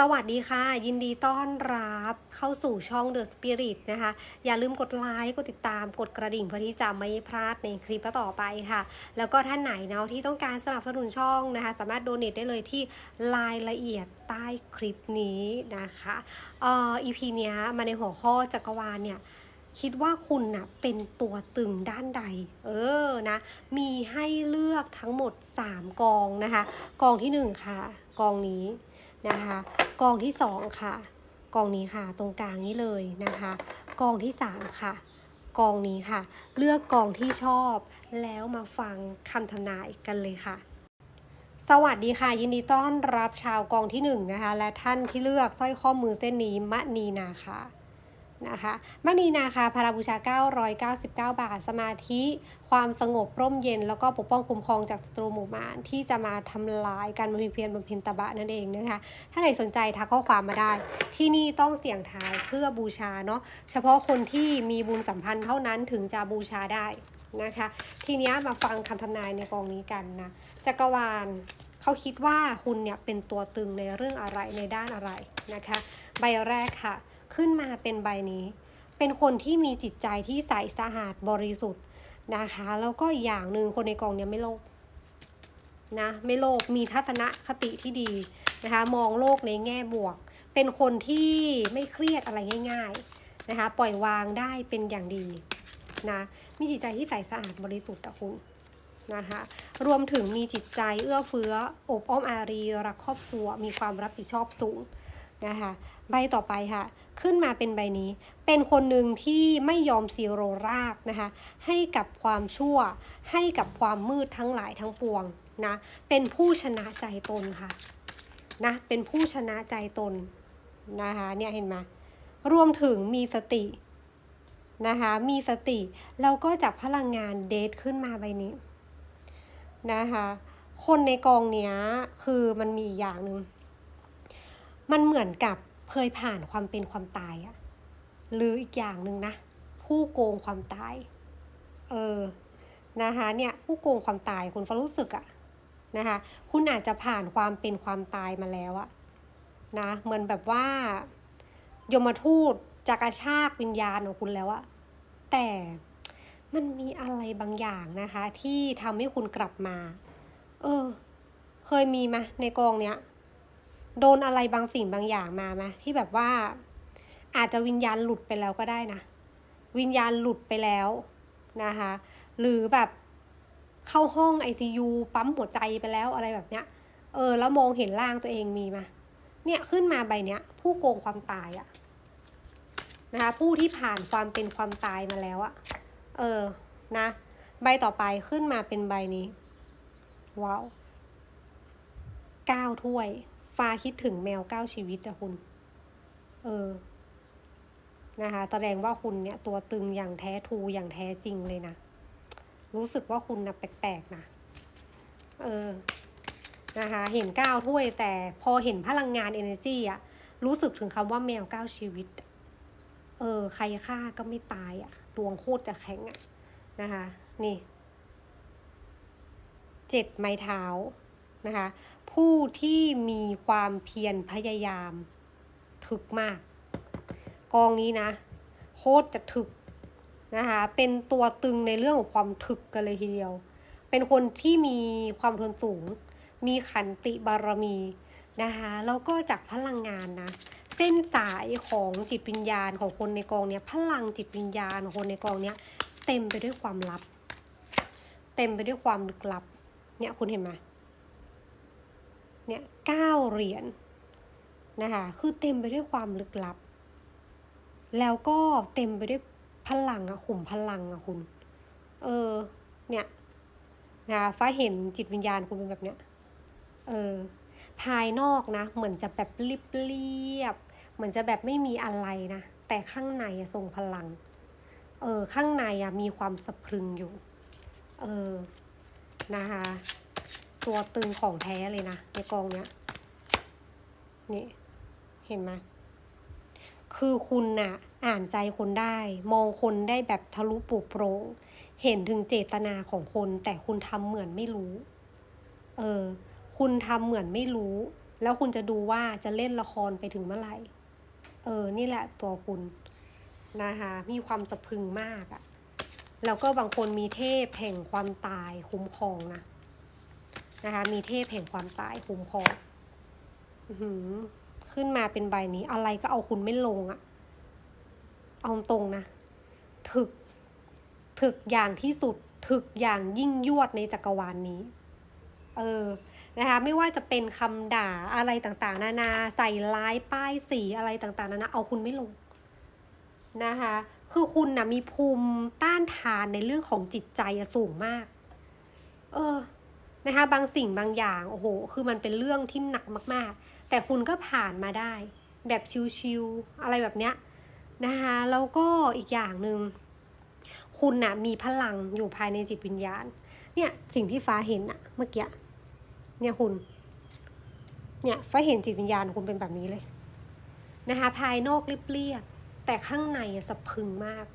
สวัสดีค่ะ ยินดีต้อนรับเข้าสู่ช่อง The Spirit นะคะ อย่าลืมกดไลค์กดติดตามกดกระดิ่งเพื่อที่จะไม่พลาดในคลิปต่อไปค่ะ แล้วก็ท่านไหนเนาะที่ต้องการสนับสนุนช่องนะคะ สามารถโดเน a ได้เลยที่รายละเอียดใต้คลิปนี้นะคะเอ่อ EP เนี้ยมาในหัวข้อจักรวาลเนี่ยคิดว่าคุณนะ่ะเป็นตัวตึงด้านใด เออนะ มีให้เลือกทั้งหมด 3 กองนะคะ กองที่ 1 ค่ะ กองนี้ นะคะ กองที่ 2 ค่ะ กองนี้ค่ะตรงกลางนี้เลยนะคะ กองที่ 3 ค่ะ กองนี้ค่ะ เลือกกองที่ชอบ แล้วมาฟังคำทำนายกันเลยค่ะสวัสดีค่ะ ยินดีต้อนรับชาวกองที่1นนะคะ และท่านที่เลือกสร้อยข้อมือเส้นนี้มะนีนาค่ะ นะคะมณีนาคาพาราบูชา 999 บาท สมาธิความสงบร่มเย็น แล้วก็ปกป้องคุ้มครองจากศัตรูหมู่มารที่จะมาทำลายการบำเพ็ญเพียรบำเพ็ญตบะนั่นเองนะคะถ้าไหนสนใจทักข้อความมาได้ ที่นี่ต้องเสี่ยงทายเพื่อบูชาเนาะเฉพาะคนที่มีบุญสัมพันธ์เท่านั้นถึงจะบูชาได้นะคะ ทีนี้มาฟังคำทำนายในกองนี้กันนะจักรวาลเขาคิดว่าคุณเนี่ยเป็นตัวตึงในเรื่องอะไรในด้านอะไรนะคะ ใบแรกค่ะ ขึ้นมาเป็นใบนี้ เป็นคนที่มีจิตใจที่ใสสะอาดบริสุทธิ์นะคะ แล้วก็อีกอย่างหนึ่งคนในกองเนี่ยไม่โลภนะไม่โลภมีทัศนคติที่ดีนะคะ มองโลกในแง่บวก เป็นคนที่ไม่เครียดอะไรง่าย ๆนะคะ ปล่อยวางได้เป็นอย่างดีนะมีจิตใจที่ใสสะอาดบริสุทธิ์อะคุณนะคะรวมถึงมีจิตใจเอื้อเฟื้ออบอ้อมอารีรักครอบครัวมีความรับผิดชอบสูง นะคะใบต่อไปค่ะขึ้นมาเป็นใบนี้ เป็นคนหนึ่งที่ไม่ยอมซีโรราบนะคะให้กับความชั่ว ให้กับความมืดทั้งหลายทั้งปวงนะเป็นผู้ชนะใจตนค่ะนะเป็นผู้ชนะใจตนนะคะเนี่ยเห็นไหมรวมถึงมีสตินะคะมีสติแล้วก็จากพลังงานเดทขึ้นมาใบนี้นะคะคนในกองเนี้ยคือมันมีอีกอย่างหนึ่ง มันเหมือนกับเคยผ่านความเป็นความตายอะหรืออีกอย่างหนึ่งนะ ผู้โกงความตาย เออนะคะเนี่ยผู้โกงความตายคุณฟารู้สึกอะนะคะคุณอาจจะผ่านความเป็นความตายมาแล้วอะนะเหมือนแบบว่า ยมทูตจะกระชากวิญญาณของคุณแล้วอะแต่มันมีอะไรบางอย่างนะคะ ที่ทำให้คุณกลับมา เออ เคยมีไหมในกองเนี้ย โดนอะไรบางสิ่งบางอย่างมาไหมที่แบบว่า อาจจะวิญญาณหลุดไปแล้วก็ได้นะ วิญญาณหลุดไปแล้วนะคะ หรือแบบเข้าห้อง ICU ปั๊มหัวใจไปแล้วอะไรแบบเนี้ย เออ แล้วมองเห็นร่างตัวเองมีมาเนี่ยขึ้นมาใบเนี้ย ผู้โกงความตายอะนะคะผู้ที่ผ่านความเป็นความตายมาแล้วอะเออนะ ใบต่อไปขึ้นมาเป็นใบนี้ ว้าวเก้าถ้วย ฟ้าคิดถึงแมวเก้าชีวิตอะคุณ เออ นะคะ แสดงว่าคุณเนี่ยตัวตึงอย่างแท้ทูอย่างแท้จริงเลยนะ รู้สึกว่าคุณนะแปลกๆนะ เออ นะคะ เห็นเก้าถ้วยแต่พอเห็นพลังงาน energy อะรู้สึกถึงคำว่าแมวเก้าชีวิต เออ ใครฆ่าก็ไม่ตายอะดวงโคตรจะแข็งอะนะคะ นี่ เจ็ดไม้เท้า นะคะผู้ที่มีความเพียรพยายาม ถึกมาก กองนี้นะโคตรจะถึกนะคะเป็นตัวตึงในเรื่องของความถึกกันเลยทีเดียว เป็นคนที่มีความทนสูง มีขันติบารมีนะคะแล้วก็จากพลังงานนะเส้นสายของจิตวิญญาณของคนในกองเนี้ยพลังจิตวิญญาณของคนในกองเนี้ยเต็มไปด้วยความลับ เต็มไปด้วยความลึกลับเนี่ยคุณเห็นไหม เนี่ยเก้าเหรียญนะคะคือเต็มไปด้วยความลึกลับ แล้วก็เต็มไปด้วยพลังอะขุมพลังอะคุณ เออ เนี่ยนะฟ้าเห็นจิตวิญญาณคุณเป็นแบบเนี้ย เออ ภายนอกนะ เหมือนจะแบบเรียบๆเหมือนจะแบบไม่มีอะไรนะ แต่ข้างในอะทรงพลัง เออ ข้างในอะมีความสะพรึงอยู่ เออ นะคะ ตัวตึงของแท้เลยนะในกองเนี้ย นี่ เห็นไหมคือคุณน่ะอ่านใจคนได้ มองคนได้แบบทะลุปลุกโปร่งเห็นถึงเจตนาของคน แต่คุณทำเหมือนไม่รู้ เออ คุณทำเหมือนไม่รู้ แล้วคุณจะดูว่าจะเล่นละครไปถึงเมื่อไหร่ เออ นี่แหละตัวคุณนะคะมีความสะพึงมากอะแล้วก็บางคนมีเทพแห่งความตายคุ้มครองนะ นะคะ มีเทพแห่งความตายคุ้มครองขึ้นมาเป็นใบนี้ อะไรก็เอาคุณไม่ลงอะเอาตรงนะ ถึก ถึกอย่างที่สุด ถึกอย่างยิ่งยวดในจักรวาลนนี้ เออ นะคะ ไม่ว่าจะเป็นคำด่าอะไรต่างๆ นานา ใส่ร้ายป้ายสีอะไรต่างๆ นานา เอาคุณไม่ลง นะคะ คือคุณนะมีภูมิต้านทานในเรื่องของจิตใจสูงมาก เออ นะคะ บางสิ่งบางอย่างโอ้โห คือมันเป็นเรื่องที่หนักมากๆ แต่คุณก็ผ่านมาได้ แบบชิวๆอะไรแบบเนี้ยนะคะแล้วก็อีกอย่างหนึ่งคุณนะมีพลังอยู่ภายในจิตวิญญาณ เนี่ยสิ่งที่ฟ้าเห็นอะเมื่อกี้เนี่ยคุณ เนี่ยฟ้าเห็นจิตวิญญาณคุณเป็นแบบนี้เลยนะคะภายนอกเรียบๆแต่ข้างในสะพึงมาก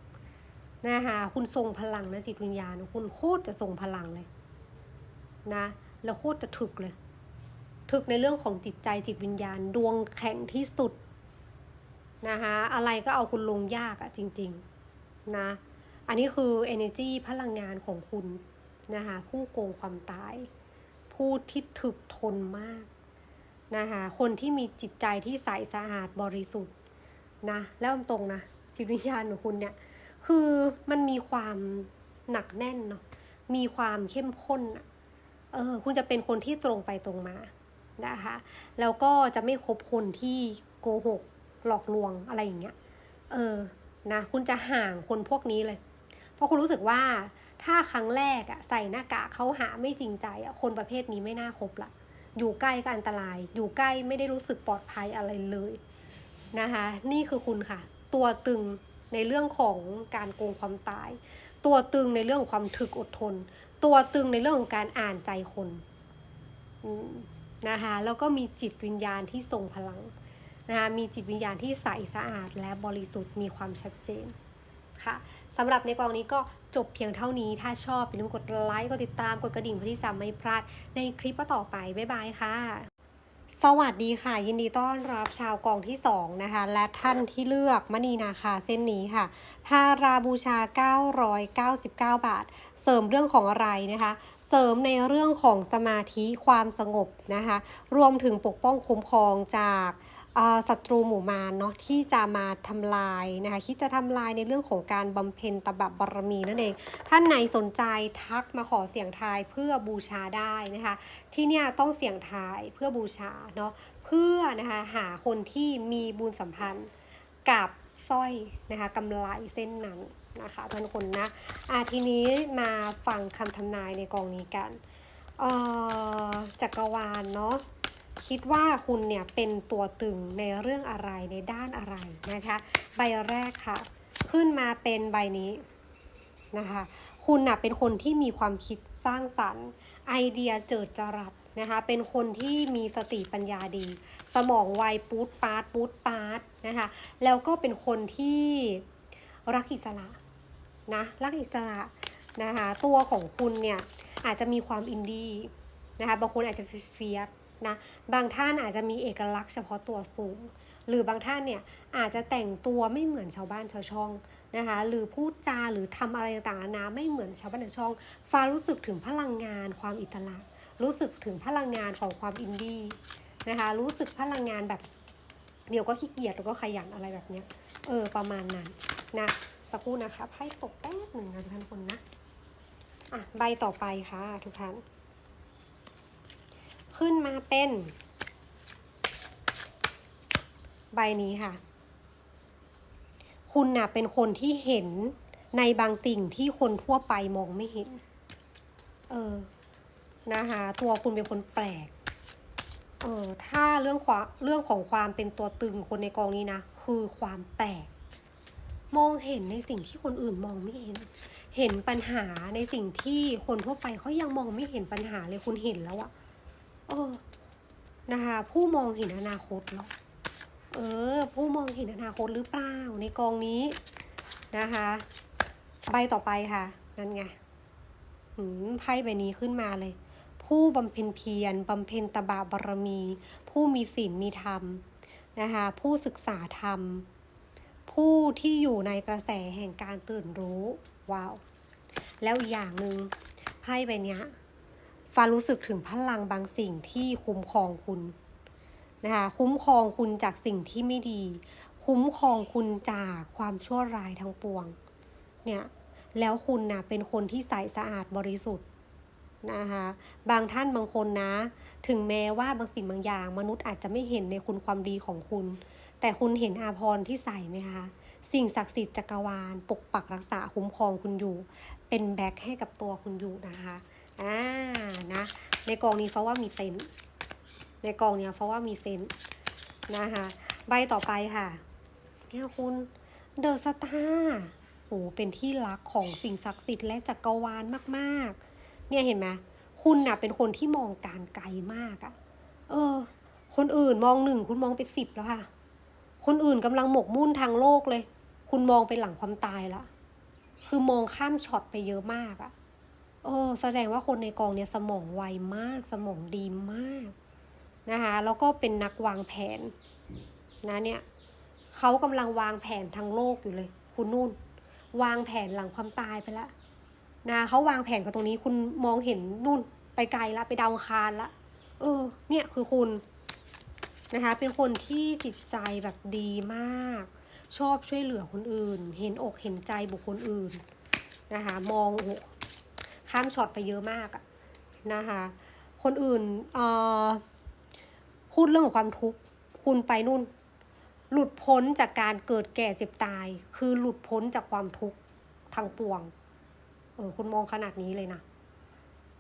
นะคะคุณทรงพลังนะจิตวิญญาณ คุณโคตรจะทรงพลังเลย นะแล้วโคตรจะถึกเลย ถึกในเรื่องของจิตใจจิตวิญญาณดวงแข็งที่สุดนะคะอะไรก็เอาคุณลงยากอะจริงๆนะอันนี้คือ energy พลังงานของคุณนะคะผู้โกงความตาย ผู้ที่ถึกทนมากนะคะคนที่มีจิตใจที่ใสสะอาดบริสุทธิ์นะแล้วตรงนะจิตวิญญาณของคุณเนี่ยคือมันมีความหนักแน่นเนาะมีความเข้มข้นอะ เออคุณจะเป็นคนที่ตรงไปตรงมานะคะ แล้วก็จะไม่คบคนที่โกหกหลอกลวงอะไรอย่างเงี้ย เออ นะ คุณจะห่างคนพวกนี้เลย เพราะคุณรู้สึกว่าถ้าครั้งแรกอะใส่หน้ากากเขาหาไม่จริงใจอะคนประเภทนี้ไม่น่าคบละ อยู่ใกล้ก็อันตราย อยู่ใกล้ไม่ได้รู้สึกปลอดภัยอะไรเลยนะคะ นี่คือคุณค่ะ ตัวตึงในเรื่องของการโกงความตาย ตัวตึงในเรื่องของความถึกอดทน ตัวตึงในเรื่องของการอ่านใจคนนะคะแล้วก็มีจิตวิญญาณที่ทรงพลังนะคะมีจิตวิญญาณที่ใสสะอาดและบริสุทธิ์มีความชัดเจนค่ะสำหรับในกองนี้ก็จบเพียงเท่านี้ถ้าชอบอย่าลืมกดไลค์กดติดตามกดกระดิ่งเพื่อที่จะไม่พลาดในคลิปต่อไป บ๊ายบายค่ะ สวัสดีค่ะ ยินดีต้อนรับชาวกองที่ 2 นะคะ และท่านที่เลือกมณีนาคาเส้นนี้ค่ะพาราบูชา 999 บาท เสริมเรื่องของอะไรนะคะ เสริมในเรื่องของสมาธิความสงบนะคะ รวมถึงปกป้องคุ้มครองจากศัตรูหมู่มารเนาะที่จะมาทำลายนะคะคิดจะทำลายในเรื่องของการบำเพ็ญตบะบารมีนั่นเองท่านไหนสนใจทักมาขอเสียงทายเพื่อบูชาได้นะคะที่เนี่ยต้องเสียงทายเพื่อบูชาเนาะเพื่อนะคะหาคนที่มีบุญสัมพันธ์กับสร้อยนะคะกำไรเส้นนั้น นะคะท่านคนนะอะทีนี้มาฟังคำทำนายในกองนี้กันเอ่อจักรวาลเนาะคิดว่าคุณเนี่ยเป็นตัวตึงในเรื่องอะไรในด้านอะไรนะคะ ใบแรกค่ะ ขึ้นมาเป็นใบนี้นะคะ คุณน่ะเป็นคนที่มีความคิดสร้างสรรค์ ไอเดียเจิดจรัสนะคะ เป็นคนที่มีสติปัญญาดี สมองไวปูดปาร์ตปูดปาร์ตนะคะ แล้วก็เป็นคนที่รักอิสระ นะรักอิสระนะคะตัวของคุณเนี่ยอาจจะมีความอินดี้นะคะบางคนอาจจะเฟียสนะบางท่านอาจจะมีเอกลักษณ์เฉพาะตัวสูง หรือบางท่านเนี่ยอาจจะแต่งตัวไม่เหมือนชาวบ้านชาวช่องนะคะหรือพูดจาหรือทำอะไรต่างๆนานาไม่เหมือนชาวบ้านชาวช่องฟ้ารู้สึกถึงพลังงานความอิสระ รู้สึกถึงพลังงานของความอินดี้นะคะรู้สึกพลังงานแบบเดี๋ยวก็ขี้เกียจแล้วก็ขยันอะไรแบบเนี้ยเออประมาณนั้นนะ สักครู่นะคะไพ่ตกแป๊บหนึ่งนะทุกท่านคนนะอะใบต่อไปค่ะทุกท่าน ขึ้นมาเป็น ใบนี้ค่ะ คุณน่ะเป็นคนที่เห็นในบางสิ่งที่คนทั่วไปมองไม่เห็น เออ นะคะตัวคุณเป็นคนแปลก เออ ถ้าเรื่องความเรื่องของความเป็นตัวตึงคนในกองนี้นะ คือความแปลก มองเห็นในสิ่งที่คนอื่นมองไม่เห็น เห็นปัญหาในสิ่งที่คนทั่วไปเขายังมองไม่เห็นปัญหาเลยคุณเห็นแล้วอะเออ นะคะ ผู้มองเห็นอนาคตเหรอเออ ผู้มองเห็นอนาคตหรือเปล่าในกองนี้นะคะ ใบต่อไปค่ะ นั่นไงไพ่ใบนี้ขึ้นมาเลย ผู้บำเพ็ญเพียรบำเพ็ญตบะบารมี ผู้มีศีลมีธรรมนะคะ ผู้ศึกษาธรรม ผู้ที่อยู่ในกระแสแห่งการตื่นรู้ว้าวแล้วอีกอย่างหนึ่งไพ่ใบนี้ฟ้ารู้สึกถึงพลังบางสิ่งที่คุ้มครองคุณนะคะคุ้มครองคุณจากสิ่งที่ไม่ดี คุ้มครองคุณจากความชั่วร้ายทั้งปวงเนี่ยแล้วคุณนะเป็นคนที่ใสสะอาดบริสุทธิ์นะคะบางท่านบางคนนะ ถึงแม้ว่าบางสิ่งบางอย่าง มนุษย์อาจจะไม่เห็นในคุณความดีของคุณ แต่คุณเห็นอาภรที่ใส่ไหมคะ สิ่งศักดิ์สิทธิ์จักรวาล ปกปักรักษาคุ้มครองคุณอยู่ เป็นแบ็คให้กับตัวคุณอยู่นะคะอ่านะ ในกองนี้เพราะว่ามีเซนในกองเนี้ยเพราะว่ามีเซนนะคะ ใบต่อไปค่ะเนี่ยคุณเดอะสตาร์โอ้เป็นที่รักของสิ่งศักดิ์สิทธิ์และจักรวาลมากๆ เนี่ยเห็นไหมคุณน่ะเป็นคนที่มองการไกลมากอะเออ คนอื่นมองหนึ่งคุณมองเป็นสิบแล้วค่ะ คนอื่นกำลังหมกมุ่นทางโลกเลย คุณมองไปหลังความตายละ คือมองข้ามช็อตไปเยอะมากอะโอ้แสดงว่าคนในกองเนี่ยสมองไวมาก สมองดีมากนะคะ แล้วก็เป็นนักวางแผนนะเนี่ยเขากำลังวางแผนทางโลกอยู่เลย คุณนุ่น วางแผนหลังความตายไปล้วนะเขาวางแผนกับตรงนี้คุณมองเห็นนุ่นไปไกลละไปดาวคารละเออ เนี่ยคือคุณ นะคะ เป็นคนที่จิตใจแบบดีมาก ชอบช่วยเหลือคนอื่น เห็นอกเห็นใจบุคคลอื่นนะคะ มองโอ้ข้ามช็อตไปเยอะมากอะนะคะ คนอื่นเอ่อพูดเรื่องของความทุกข์คุณไปนู่น หลุดพ้นจากการเกิดแก่เจ็บตาย คือหลุดพ้นจากความทุกข์ทางปวงเออคุณมองขนาดนี้เลยนะ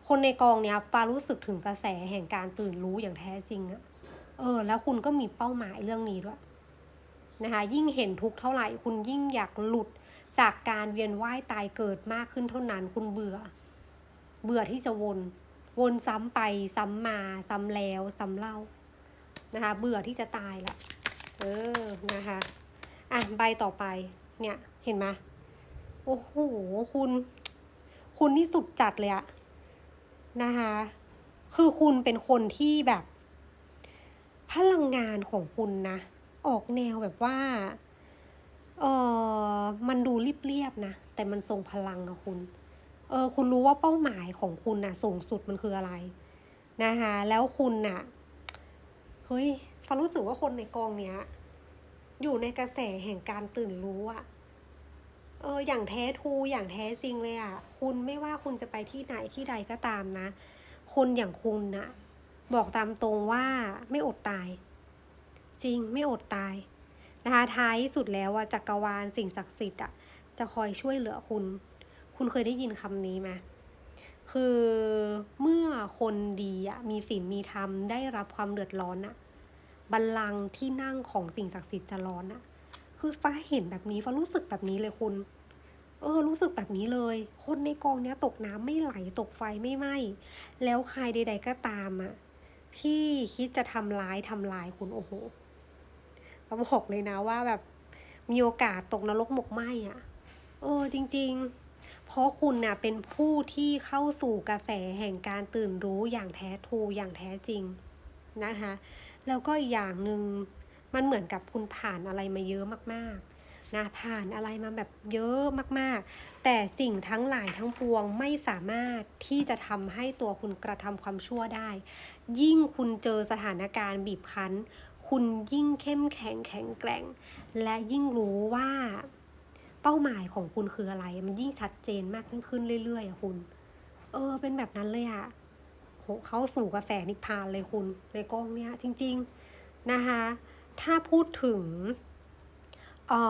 คนในกองเนี้ยฟารู้สึกถึงกระแสแห่งการตื่นรู้อย่างแท้จริงอะ เออ แล้วคุณก็มีเป้าหมายเรื่องนี้ด้วยนะคะ ยิ่งเห็นทุกเท่าไหร่ คุณยิ่งอยากหลุดจากการเวียนว่ายตายเกิดมากขึ้นเท่านั้น คุณเบื่อ เบื่อที่จะวน วนซ้ำไปซ้ำมา ซ้ำแล้วซ้ำเล่านะคะ เบื่อที่จะตายละเออนะคะ อะใบต่อไป เนี่ย เห็นไหมโอ้โห คุณ คุณนี่สุดจัดเลยอะนะคะ คือคุณเป็นคนที่แบบ พลังงานของคุณนะ ออกแนวแบบว่าเออมันดูเรียบๆนะ แต่มันทรงพลังอะคุณ เออคุณรู้ว่าเป้าหมายของคุณนะสูงสุดมันคืออะไรนะคะแล้วคุณน่ะเฮ้ยฟ้ารู้สึกว่าคนในกองเนี้ย อยู่ในกระแสแห่งการตื่นรู้อะเอออย่างแท้ทูอย่างแท้จริงเลยอะคุณไม่ว่าคุณจะไปที่ไหนที่ใดก็ตามนะ คนอย่างคุณน่ะ บอกตามตรงว่าไม่อดตาย จริงไม่อดตายนะคะท้ายสุดแล้วอะจักรวาลสิ่งศักดิ์สิทธิ์อะจะคอยช่วยเหลือคุณ คุณเคยได้ยินคำนี้ไหมคือเมื่อคนดีอะมีศีลมีธรรมได้รับความเดือดร้อนอะบัลลังก์ที่นั่งของสิ่งศักดิ์สิทธิ์จะร้อนอะคือฟ้าเห็นแบบนี้ฟ้ารู้สึกแบบนี้เลยคุณ เออ รู้สึกแบบนี้เลย คนในกองเนี้ยตกน้ำไม่ไหลตกไฟไม่ไหม้แล้วใครใด ๆก็ตามอะ ที่คิดจะทำร้ายทำลายคุณโอ้โหเราบอกเลยนะว่าแบบมีโอกาสตกนรกหมกไหมอะ่ะเออจริง ๆ เพราะคุณน่ะเป็นผู้ที่เข้าสู่กระแสแห่งการตื่นรู้อย่างแท้ทรูอย่างแท้จริงนะคะ แล้วก็อีกอย่างหนึ่งมันเหมือนกับคุณผ่านอะไรมาเยอะมาก นะผ่านอะไรมาแบบเยอะมากๆ แต่สิ่งทั้งหลายทั้งปวงไม่สามารถที่จะทำให้ตัวคุณกระทำความชั่วได้ ยิ่งคุณเจอสถานการณ์บีบคั้น คุณยิ่งเข้มแข็งแข็งแกร่ง และยิ่งรู้ว่าเป้าหมายของคุณคืออะไร มันยิ่งชัดเจนมากขึ้นเรื่อยๆอะคุณ เออ เป็นแบบนั้นเลยอะเข้าสู่กระแสนิพพานเลยคุณ ในกล้องเนี้ยจริง ๆนะคะ ถ้าพูดถึง เอ่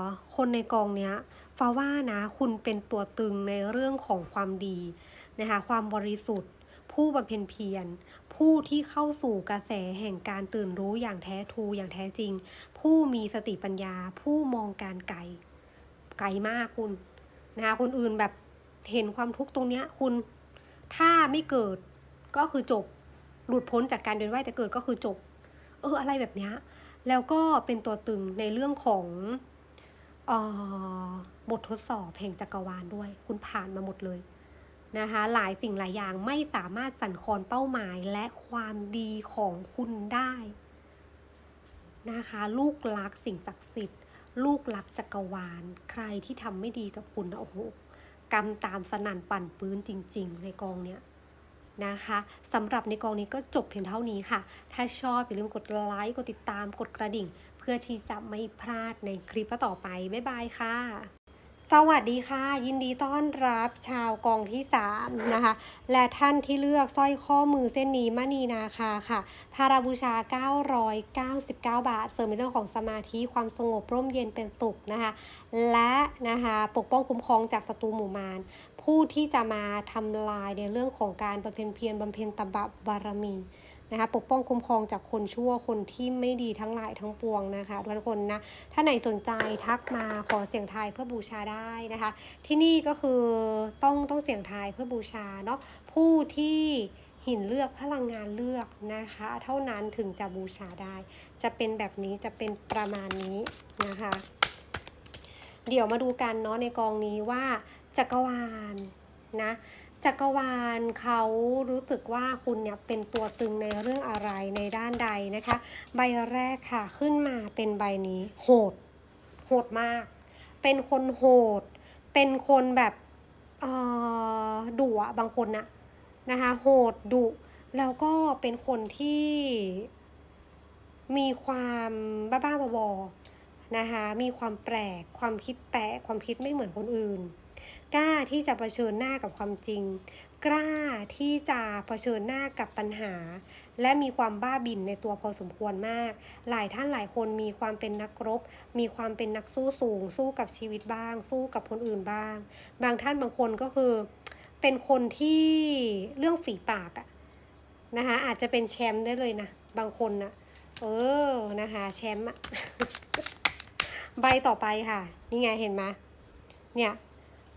อคนในกองเนี้ยฟ้าว่านะคุณเป็นตัวตึงในเรื่องของความดีนะคะความบริสุทธิ์ ผู้บำเพ็ญเพียร ผู้ที่เข้าสู่กระแสแห่งการตื่นรู้อย่างแท้ทรูอย่างแท้จริง ผู้มีสติปัญญา ผู้มองการไกลไกลมากคุณนะคะคนอื่นแบบเห็นความทุกข์ตรงเนี้ยคุณถ้าไม่เกิดก็คือจบ หลุดพ้นจากการเดินว่ายแต่เกิดก็คือจบ เอออะไรแบบเนี้ย แล้วก็เป็นตัวตึงในเรื่องของออบททดสอบแห่งจักรวาลด้วย คุณผ่านมาหมดเลยนะคะหลายสิ่งหลายอย่างไม่สามารถสั่นคลอนเป้าหมายและความดีของคุณได้นะคะ ลูกรักสิ่งศักดิ์สิทธิ์ ลูกรักจักรวาล ใครที่ทำไม่ดีกับคุณนะโอ้โหกรรมตามสนั่นปั่นปื้นจริง ๆ ในกองเนี้ย นะคะสำหรับในกองนี้ก็จบเพียงเท่านี้ค่ะ ถ้าชอบอย่าลืมกดไลค์กดติดตามกดกระดิ่ง เพื่อที่จะไม่พลาดในคลิปต่อไป บ๊ายบายค่ะ สวัสดีค่ะ ยินดีต้อนรับชาวกองที่ 3 นะคะ และท่านที่เลือกสร้อยข้อมือเส้นนี้มณีนาคาค่ะ พาราบูชา 999 บาท เสริมในเรื่องของสมาธิความสงบร่มเย็นเป็นสุขนะคะ และนะคะปกป้องคุ้มครองจากศัตรูหมู่มารผู้ที่จะมาทำลายในเรื่องของการบำเพ็ญเพียรบำเพ็ญตบะบารมี นะคะปกป้องคุ้มครองจากคนชั่วคนที่ไม่ดีทั้งหลายทั้งปวงนะคะทุกคนนะถ้าไหนสนใจทักมาขอเสียงทายเพื่อบูชาได้นะคะ ที่นี่ก็คือต้องต้องเสียงทายเพื่อบูชาเนาะผู้ที่หินเลือกพลังงานเลือกนะคะ เท่านั้นถึงจะบูชาได้ จะเป็นแบบนี้จะเป็นประมาณนี้นะคะ เดี๋ยวมาดูกันเนาะในกองนี้ว่าจักรวาลนะ จักรวาลเขารู้สึกว่าคุณเนี่ยเป็นตัวตึงในเรื่องอะไรในด้านใดนะคะ ใบแรกค่ะขึ้นมาเป็นใบนี้ โหด โหดมาก เป็นคนโหด เป็นคนแบบดุอะบางคนนะนะคะโหดดุแล้วก็เป็นคนที่มีความบ้าๆบอๆนะคะมีความแปลก ความคิดแปลก ความคิดไม่เหมือนคนอื่น กล้าที่จะเผชิญหน้ากับความจริง กล้าที่จะเผชิญหน้ากับปัญหา และมีความบ้าบิ่นในตัวพอสมควรมาก หลายท่านหลายคนมีความเป็นนักรบ มีความเป็นนักสู้สูง สู้กับชีวิตบ้าง สู้กับคนอื่นบ้าง บางท่านบางคนก็คือ เป็นคนที่เรื่องฝีปากอะนะคะอาจจะเป็นแชมป์ได้เลยนะ บางคนนะเออนะคะแชมป์อะใบต่อไปค่ะ นี่ไงเห็นไหมเนี่ย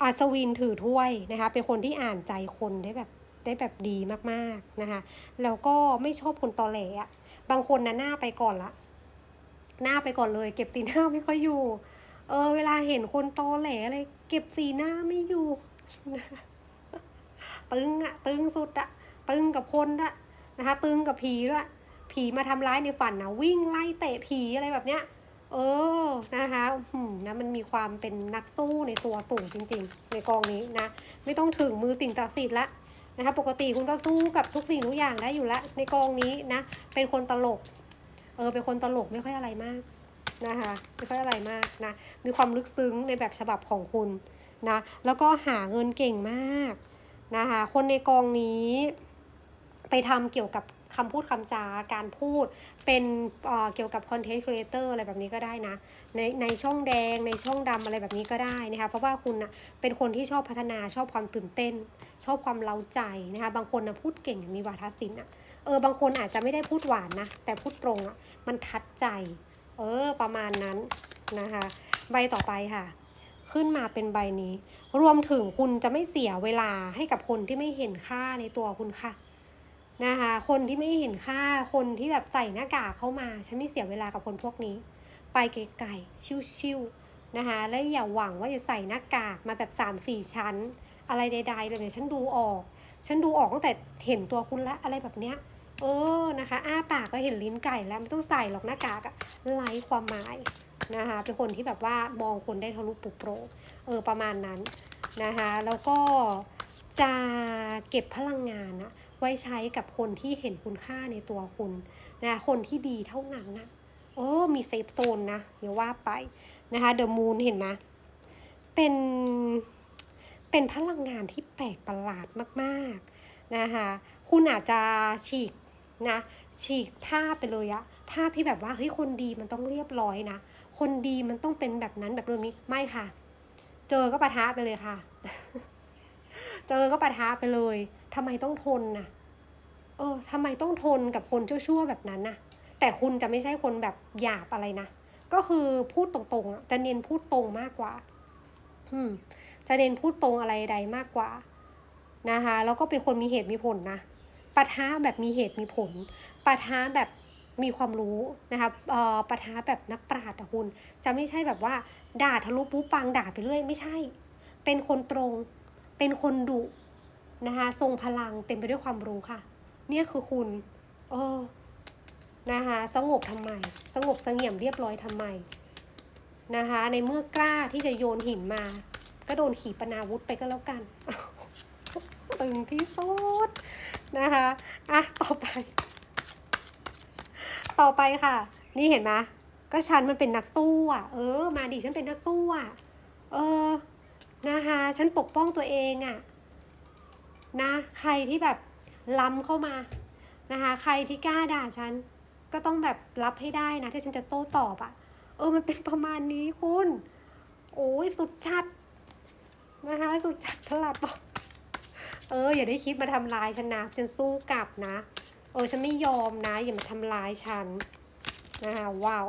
อัศวินถือถ้วยนะคะเป็นคนที่อ่านใจคนได้แบบได้แบบดีมากๆนะคะแล้วก็ไม่ชอบคนตอแหลอะบางคนนะหน้าไปก่อนละ หน้าไปก่อนเลย เก็บสีหน้าไม่ค่อยอยู่ เออ เวลาเห็นคนตอแหลอะไรเก็บสีหน้าไม่อยู่ตึงอะตึงสุดอะตึงกับคนอะนะคะ ตึงกับผีด้วยผีมาทำร้ายในฝันนะวิ่งไล่เตะผีอะไรแบบเนี้ย เออนะคะหืมนะมันมีความเป็นนักสู้ในตัวสูงจริง ๆ ในกองนี้นะ ไม่ต้องถึงมือสิ่งศักดิ์สิทธิ์ละนะคะปกติคุณก็สู้กับทุกสิ่งทุกอย่างได้อยู่ล้วในกองนี้นะ เป็นคนตลก เออเป็นคนตลกไม่ค่อยอะไรมากนะคะไม่ค่อยอะไรมากนะ มีความลึกซึ้งในแบบฉบับของคุณนะ แล้วก็หาเงินเก่งมากนะคะคนในกองนี้ไปทำเกี่ยวกับ คำพูดคำจาการพูดเป็นเอ่อเกี่ยวกับคอนเทนต์ครีเอเตอร์อะไรแบบนี้ก็ได้นะ ในในช่องแดงในช่องดำอะไรแบบนี้ก็ได้นะคะเพราะว่าคุณนะเป็นคนที่ชอบพัฒนาชอบความตื่นเต้น ชอบความเล้าใจนะคะบางคนนะพูดเก่งมีวาทศิลป์อะเออบางคนอาจจะไม่ได้พูดหวานนะ แต่พูดตรงอะมันทัดใจ เออประมาณนั้นนะคะ ใบต่อไปค่ะ ขึ้นมาเป็นใบนี้ รวมถึงคุณจะไม่เสียเวลาให้กับคนที่ไม่เห็นค่าในตัวคุณค่ะ นะคะ คนที่ไม่เห็นค่า คนที่แบบใส่หน้ากากเข้ามา ฉันไม่เสียเวลากับคนพวกนี้ ไปไกลๆ ชิวๆนะคะ และอย่าหวังว่าจะใส่หน้ากากมาแบบสามสี่ชั้น อะไรใดๆเลยเนี่ยฉันดูออก ฉันดูออกตั้งแต่เห็นตัวคุณละอะไรแบบเนี้ย เออ นะคะ อ้าปากก็เห็นลิ้นไก่แล้วไม่ต้องใส่หรอกหน้ากากอะไร้ความหมายนะคะ เป็นคนที่แบบว่ามองคนได้ทะลุปุโปรงเออ ประมาณนั้นนะคะ แล้วก็จะเก็บพลังงานนะ ไว้ใช้กับคนที่เห็นคุณค่าในตัวคุณนะคนที่ดีเท่านั้นนะโอ้มีเซฟโซนนะเดี๋ยวว่าไปนะคะเดอะมูนเห็นไหมเป็นเป็นพลังงานที่แปลกประหลาดมากๆนะคะคุณอาจจะฉีกนะฉีกภาพไปเลยอะภาพที่แบบว่าเฮ้ยคนดีมันต้องเรียบร้อยนะคนดีมันต้องเป็นแบบนั้นแบบนี้ไม่ค่ะ เจอก็ปะทะไปเลยค่ะ เจอก็ปะทะไปเลย ทำไมต้องทนนะเออทำไมต้องทนกับคนชั่วๆแบบนั้นนะแต่คุณจะไม่ใช่คนแบบหยาบอะไรนะก็คือพูดตรงๆ จะเน้นพูดตรงมากกว่า อืม จะเน้นพูดตรงอะไรใดมากกว่า นะคะ แล้วก็เป็นคนมีเหตุมีผลนะปะทะแบบมีเหตุมีผลปะทะแบบมีความรู้นะคะเอ่อปะทะแบบนักปราชญ์อะคุณ จะไม่ใช่แบบว่า ด่าทะลุปุ๊ปังด่าไปเรื่อย ไม่ใช่ เป็นคนตรง เป็นคนดุ นะคะทรงพลังเต็มไปด้วยความรู้ค่ะ เนี่ยคือคุณเออนะคะสงบทำไม สงบสงี่ยมเรียบร้อยทำไมนะคะในเมื่อกล้าที่จะโยนหินมา ก็โดนขีปนาวุธไปก็แล้วกันตึงที่สุดนะคะอะต่อไป ต่อไปค่ะ นี่เห็นไหมก็ฉันมันเป็นนักสู้อะ เออ มาดิฉันเป็นนักสู้อะ เออนะคะฉันปกป้องตัวเองอะ นะ ใครที่แบบล้ำเข้ามานะคะ ใครที่กล้าด่าฉัน ก็ต้องแบบรับให้ได้นะถ้าฉันจะโต้ตอบอะ เออมันเป็นประมาณนี้คุณ โอ้ยสุดชัดนะคะ สุดจัดพลัดบอกเอออย่าได้คิดมาทำร้ายฉันนะฉันสู้กลับนะ เออฉันไม่ยอมนะ อย่ามาทำร้ายฉันนะคะว้าว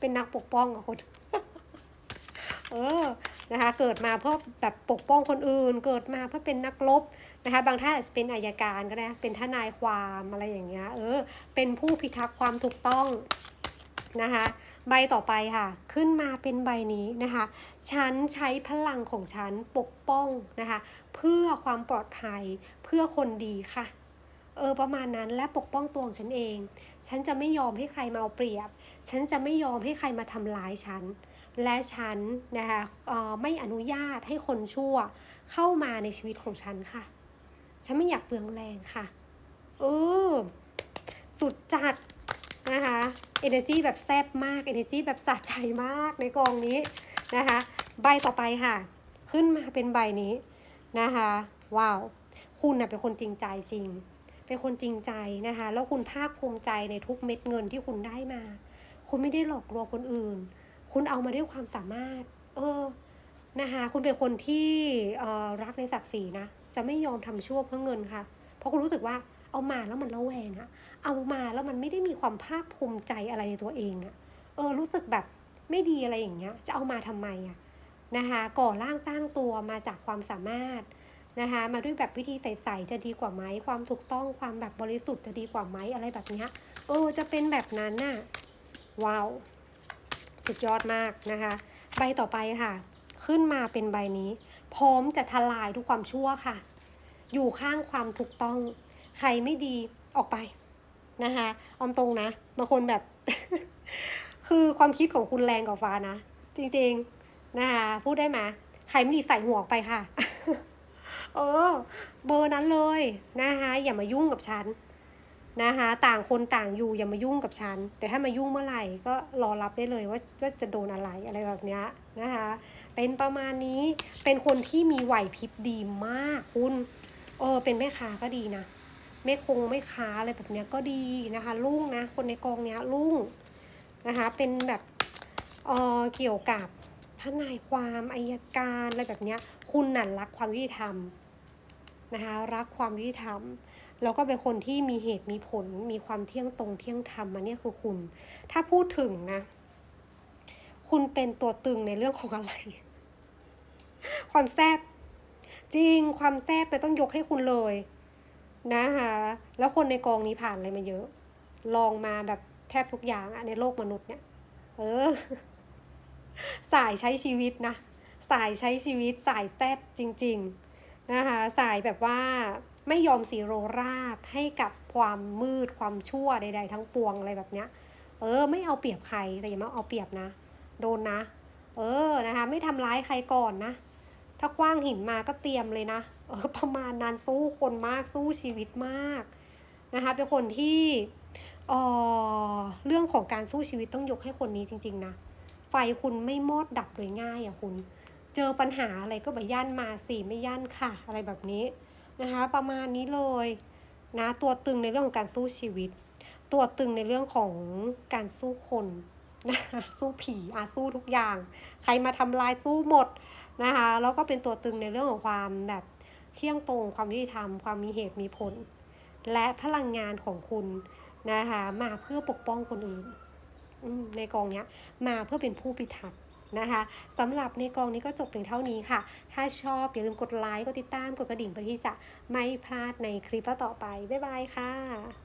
เป็นนักปกป้องอะคน เออนะคะเกิดมาเพื่อแบบปกป้องคนอื่น เกิดมาเพื่อเป็นนักรบนะคะบางท่านอาจจะเป็นอายการก็ได้เป็นทนายความอะไรอย่างเงี้ยเออเป็นผู้พิทักษ์ความถูกต้องนะคะใบต่อไปค่ะ ขึ้นมาเป็นใบนี้นะคะ ฉันใช้พลังของฉันปกป้องนะคะ เพื่อความปลอดภัยเพื่อคนดีค่ะ เออประมาณนั้นและปกป้องตัวของฉันเอง ฉันจะไม่ยอมให้ใครมาเอาเปรียบ ฉันจะไม่ยอมให้ใครมาทำร้ายฉัน และฉันนะคะไม่อนุญาตให้คนชั่วเข้ามาในชีวิตของฉันค่ะ ฉันไม่อยากเปลืองแรงค่ะเออสุดจัดนะคะ energy แบบแซ่บมาก energy แบบสะใจมากในกองนี้นะคะ ใบต่อไปค่ะ ขึ้นมาเป็นใบนี้นะคะ ว้าว คุณน่ะเป็นคนจริงใจจริง เป็นคนจริงใจนะคะ แล้วคุณภาคภูมิใจในทุกเม็ดเงินที่คุณได้มา คุณไม่ได้หลอกลวงคนอื่น คุณเอามาด้วยความสามารถ เออนะคะคุณเป็นคนที่ออรักในศักดิ์ศรีนะ จะไม่ยอมทำชั่วเพื่อเงินค่ะ เพราะคุณรู้สึกว่าเอามาแล้วมันระแวงอะเอามาแล้วมันไม่ได้มีความภาคภูมิใจอะไรในตัวเองอะเออ รู้สึกแบบไม่ดีอะไรอย่างเงี้ย จะเอามาทำไมอะนะคะก่อร่างตั้งตัวมาจากความสามารถนะคะมาด้วยแบบวิธีใสๆจะดีกว่าไหมความถูกต้องความแบบบริสุทธิ์จะดีกว่าไหมอะไรแบบเนี้ยเออจะเป็นแบบนั้นน่ะว้าว สุดยอดมากนะคะ ใบต่อไปค่ะ ขึ้นมาเป็นใบนี้ พร้อมจะทลายทุกความชั่วค่ะ อยู่ข้างความถูกต้อง ใครไม่ดีออกไปนะคะออมตรงนะบางคนแบบ คือความคิดของคุณแรงกว่าฟ้านะ จริงๆนะคะพูดได้ไหมใครไม่ดีใส่หัวออกไปค่ะ เออ เบอร์นั้นเลยนะคะอย่ามายุ่งกับฉัน นะคะต่างคนต่างอยู่อย่ามายุ่งกับฉัน แต่ถ้ามายุ่งเมื่อไหร่ก็รอรับได้เลยว่าว่าจะโดนอะไรอะไรแบบเนี้ยนะคะ เป็นประมาณนี้เป็นคนที่มีไหวพริบดีมากคุณเออเป็นแม่ค้าก็ดีนะแม่คงแม่ค้าอะไรแบบเนี้ยก็ดีนะคะลุ่งนะคนในกองเนี้ยลุ่งนะคะเป็นแบบเออเกี่ยวกับทนายความอายการอะไรแบบเนี้ยคุณน่ะรักความยุติธรรมนะคะรักความยุติธรรม แล้วก็เป็นคนที่มีเหตุมีผลมีความเที่ยงตรงเที่ยงธรรมมาเนี่ยคือคุณ ถ้าพูดถึงนะ คุณเป็นตัวตึงในเรื่องของอะไร ความแซบจริงความแซบไปต้องยกให้คุณเลยนะคะแล้วคนในกองนี้ผ่านอะไรมาเยอะ ลองมาแบบแทบทุกอย่างอะในโลกมนุษย์เนี่ย เออ สายใช้ชีวิตนะ สายใช้ชีวิต สายแซบจริง ๆ นะคะ สายแบบว่า ไม่ยอมสีโรราบให้กับความมืดความชั่วใด ๆ ทั้งปวงอะไรแบบเนี้ย เออ ไม่เอาเปรียบใครแต่อย่ามาเอาเปรียบนะ โดนนะ เออนะคะไม่ทำร้ายใครก่อนนะ ถ้าคว้างหินมาก็เตรียมเลยนะเออประมาณนั้นสู้คนมากสู้ชีวิตมากนะคะเป็นคนที่เออเรื่องของการสู้ชีวิตต้องยกให้คนนี้จริง ๆ นะ ไฟคุณไม่มอดดับโดยง่ายอะคุณ เจอปัญหาอะไรก็แบบย่านมาสิไม่ย่านค่ะ อะไรแบบนี้ นะคะ ประมาณนี้เลยนะตัวตึงในเรื่องของการสู้ชีวิต ตัวตึงในเรื่องของการสู้คนนะคะสู้ผีอะสู้ทุกอย่าง ใครมาทำลายสู้หมดนะคะแล้วก็เป็นตัวตึงในเรื่องของความแบบเที่ยงตรงความยุติธรรมความมีเหตุมีผล และพลังงานของคุณนะคะมาเพื่อปกป้องคนอื่นในกองเนี้ยมาเพื่อเป็นผู้พิทักษ์ นะคะสำหรับในกองนี้ก็จบเพียงเท่านี้ค่ะ ถ้าชอบอย่าลืมกดไลค์กดติดตามกดกระดิ่งเพื่อที่จะไม่พลาดในคลิปต่อไป บ๊ายบายค่ะ